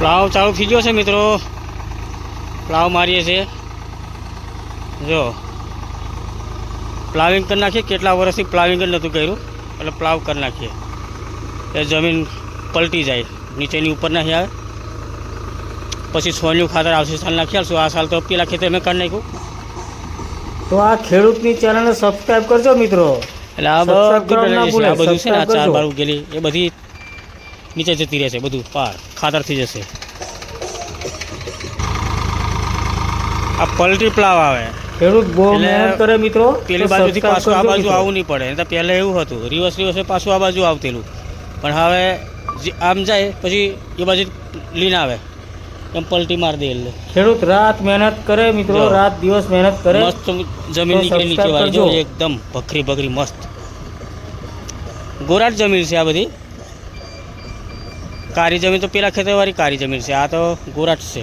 Plough ચાલુ થઈ ગયો છે મિત્રો. પ્લાવ મારીએ છીએ. જો. પ્લાવિંગ કરી નાખીએ. કેટલા વર્ષથી પ્લાવિંગ જ નહોતું કર્યું. એટલે પ્લાવ કરી નાખીએ. એ જમીન પલટી જાય. નીચેની ઉપર નાખી આવે. પછી સોન્યું ખાતર આવશે સાલ નાખી આવશું આ સાલ તો પેલા ખેતર મેં કરી નાખ્યું. તો આ ખેડૂતની ચેનલને સબસ્ક્રાઈબ કરજો મિત્રો. એટલે આ બધું છે. ને આ ચાર. બાર ઉગેલી એ બધી નીચે જતી રહેશે બધું પાર ખાતર થઈ જશે. આ પલટી પ્લાવ આવે. ખેડૂત બહુ મહેનત કરે મિત્રો પેલી બાજુથી પાછું આ બાજુ આવવું નહીં પડે નહીં પહેલાં એવું હતું. રિવર્સ રિવર્સે પાછું આ બાજુ આવતેલું. પણ હવે જે આમ જાય પછી એ બાજુ લીન આવે. એમ પલટી મારી દે એટલે. ખેડૂત રાત મહેનત કરે મિત્રો રાત દિવસ મહેનત કરે. મસ્ત જમીન નીકળી નીચે વાળી. જો એકદમ ભખરી ભખરી મસ્ત. ગોરાટ જમીન છે આ બધી. કારી જમીન તો પેલા ખેતરવાળી કારી જમીન છે આ તો ગોરાટ છે.